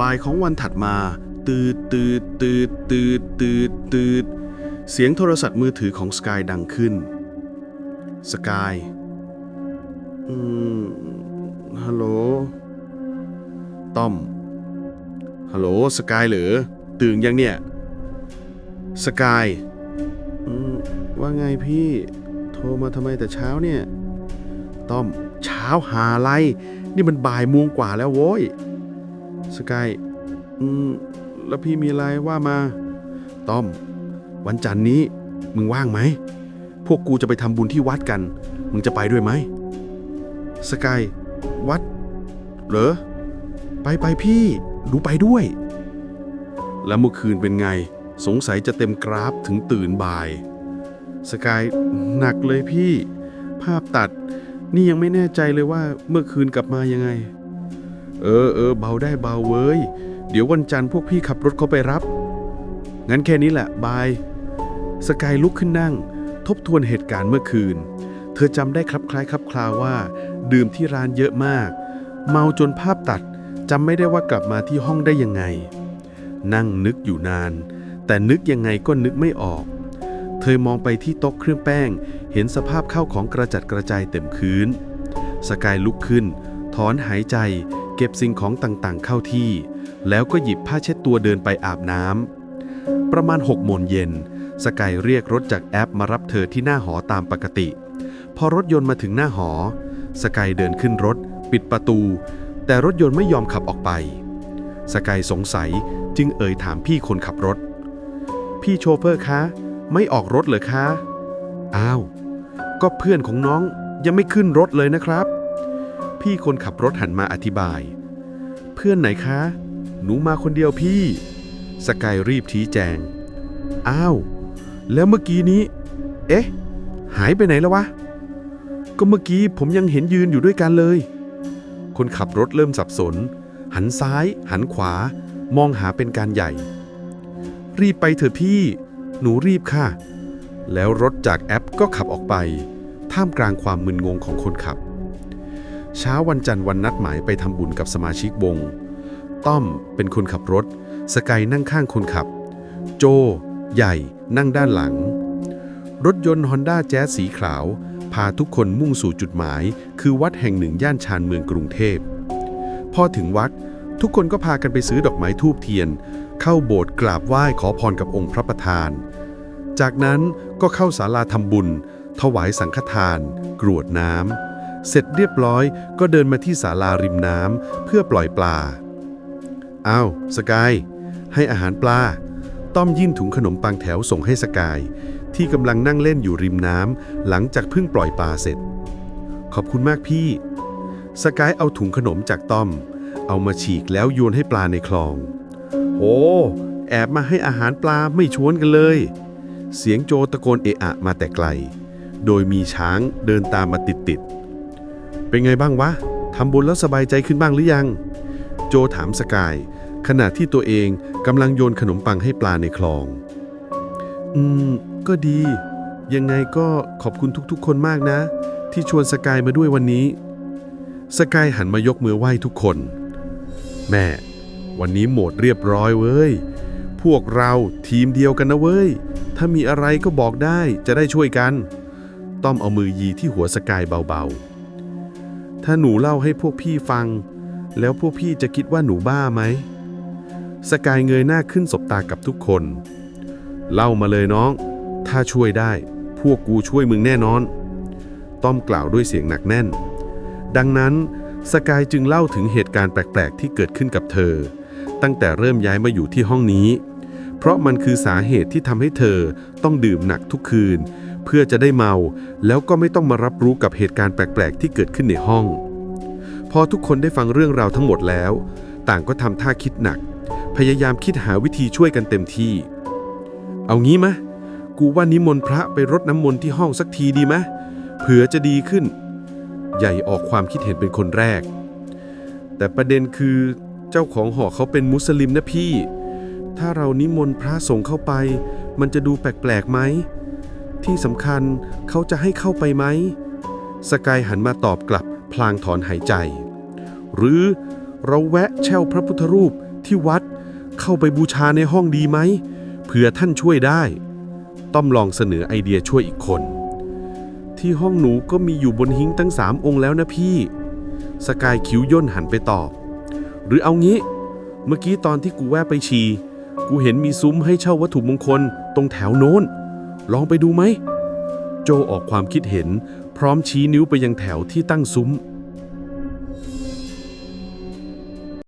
บ่ายของวันถัดมา ตืดตืดตืดตืดตืดตืดเสียงโทรศัพท์มือถือของสกายดังขึ้น สกาย อืม ฮัลโหล ต้อม ฮัลโหล สกายเหรอ ตื่นยังเนี่ย สกาย อืม ว่าไงพี่ โทรมาทำไมแต่เช้าเนี่ย ต้อม เช้าหาอะไร นี่มันบ่ายโมงกว่าแล้วโว้ย สกาย อืม แล้วพี่มีอะไรว่ามา ต้อม วันจันทร์นี้ มึงว่างไหม พวกกูจะไปทำบุญที่วัดกัน มึงจะไปด้วยไหม สกาย วัด เหรอ ไปไปพี่ ดูไปด้วย แล้วเมื่อคืนเป็นไง สงสัยจะเต็มกราฟถึงตื่นบ่าย สกาย หนักเลยพี่ ภาพตัด นี่ยังไม่แน่ใจเลยว่าเมื่อคืนกลับมายังไง เออเออเบาได้เบาเว้ย เดี๋ยววันจันทร์พวกพี่ขับรถเขาไปรับ งั้นแค่นี้แหละบาย สกายลุกขึ้นนั่ง ทบทวนเหตุการณ์เมื่อคืน เธอจำได้ครับคล้ายครับคลาว่า ดื่มที่ร้านเยอะมาก เมาจนภาพตัดจำไม่ได้ว่ากลับมาที่ห้องได้ยังไง นั่งนึกอยู่นาน แต่นึกยังไงก็นึกไม่ออก เธอมองไปที่โต๊ะเครื่องแป้ง เห็นสภาพข้าวของกระจัดกระจายเต็มพื้น สกายลุกขึ้น ถอนหายใจ เก็บสิ่งของต่างๆ เข้าที่ แล้วก็หยิบผ้าเช็ดตัวเดินไปอาบน้ำ ประมาณ6โมงเย็น สกายเรียกรถจากแอปมารับเธอที่หน้าหอตามปกติ พอรถยนต์มาถึงหน้าหอ สกายเดินขึ้นรถ ปิดประตู แต่รถยนต์ไม่ยอมขับออกไป สกายสงสัยจึงเอ่ยถามพี่คนขับรถ พี่โชเฟอร์คะ ไม่ออกรถเหรอคะ อ้าว ก็เพื่อนของน้องยังไม่ขึ้นรถเลยนะครับ พี่คนขับรถหันมาอธิบาย เพื่อนไหนคะ หนูมาคนเดียวพี่ สกายรีบชี้แจง อ้าว แล้วเมื่อกี้นี้ เอ๊ะ หายไปไหนแล้ววะ ก็เมื่อกี้ผมยังเห็นยืนอยู่ด้วยกันเลย คนขับรถเริ่มสับสน หันซ้าย หันขวา มองหาเป็นการใหญ่ รีบไปเถอะพี่ หนูรีบค่ะ แล้วรถจากแอปก็ขับออกไป ท่ามกลางความมึนงงของคนขับ เช้าวันจันทร์วันนัดหมายไปทำบุญกับสมาชิกวง ต้อมเป็นคนขับรถ สกายนั่งข้างคนขับ โจ ใหญ่ นั่งด้านหลัง รถยนต์ฮอนด้าแจ๊สสีขาว พาทุกคนมุ่งสู่จุดหมาย คือวัดแห่งหนึ่งย่านชานเมืองกรุงเทพ พอถึงวัด ทุกคนก็พากันไปซื้อดอกไม้ทูบเทียน เข้าโบสถ์กราบไหว้ขอพรกับองค์พระประธาน จากนั้นก็เข้าศาลาทำบุญ ถวายสังฆทาน กรวดน้ำเสร็จเรียบร้อยก็เดินมาที่ศาลาริมน้ำเพื่อปล่อยปลาอ้าวสกาย ให้อาหารปลา ต้อมยื่นถุงขนมปังแถวส่งให้สกาย ที่กำลังนั่งเล่นอยู่ริมน้ำหลังจากเพิ่งปล่อยปลาเสร็จ ขอบคุณมากพี่ สกายเอาถุงขนมจากต้อม เอามาฉีกแล้วโยนให้ปลาในคลองโหแอบมาให้อาหารปลาไม่ชวนกันเลย เสียงโจตะโกนเอะอะมาแต่ไกล โดยมีช้างเดินตามมาติดๆ เป็นไงบ้างวะ ทำบุญแล้วสบายใจขึ้นบ้างหรือยัง โจถามสกาย ขณะที่ตัวเองกำลังโยนขนมปังให้ปลาในคลอง อืม ก็ดี ยังไงก็ขอบคุณทุกๆ คนมากนะ ที่ชวนสกายมาด้วยวันนี้ สกายหันมายกมือไหว้ทุกคน แม่ วันนี้โหมดเรียบร้อยเว้ย พวกเราทีมเดียวกันนะเว้ย ถ้ามีอะไรก็บอกได้จะได้ช่วยกัน ต้อมเอามือยีที่หัวสกายเบาๆ ถ้าหนูเล่าให้พวกพี่ฟัง แล้วพวกพี่จะคิดว่าหนูบ้าไหม สกายเงยหน้าขึ้นสบตากับทุกคน เล่ามาเลยน้อง ถ้าช่วยได้ พวกกูช่วยมึงแน่นอน ต้อมกล่าวด้วยเสียงหนักแน่น ดังนั้น สกายจึงเล่าถึงเหตุการณ์แปลก ๆ ที่เกิดขึ้นกับเธอ ตั้งแต่เริ่มย้ายมาอยู่ที่ห้องนี้ เพราะมันคือสาเหตุที่ทำให้เธอต้องดื่มหนักทุกคืน เพื่อจะได้เมา แล้วก็ไม่ต้องมารับรู้กับเหตุการณ์แปลก ๆ ที่เกิดขึ้นในห้อง พอทุกคนได้ฟังเรื่องราวทั้งหมดแล้ว ต่างก็ทำท่าคิดหนัก พยายามคิดหาวิธีช่วยกันเต็มที่ เอางี้มะกูว่านิมนต์พระไปรดน้ำมนต์ที่ห้องสักทีดีมะเผื่อจะดีขึ้น ใหญ่ออกความคิดเห็นเป็นคนแรก แต่ประเด็นคือเจ้าของหอเขาเป็นมุสลิมนะพี่ ถ้าเรานิมนต์พระสงฆ์เข้าไป มันจะดูแปลกๆไหม ที่สำคัญเขาจะให้เข้าไปไหม สกายหันมาตอบกลับพลางถอนหายใจ หรือเราแวะเช่าพระพุทธรูปที่วัดเข้าไปบูชาในห้องดีไหมเผื่อท่านช่วยได้ ต้อมลองเสนอไอเดียช่วยอีกคน ที่ห้องหนูก็มีอยู่บนหิ้งตั้งสามองค์แล้วนะพี่ สกายคิ้วย่นหันไปตอบ หรือเอางี้ เมื่อกี้ตอนที่กูแวะไปชีกูเห็นมีซุ้มให้เช่าวัตถุมงคลตรงแถวโน้น ลองไปดูไหม โจออกความคิดเห็น พร้อมชี้นิ้วไปยังแถวที่ตั้งซุ้ม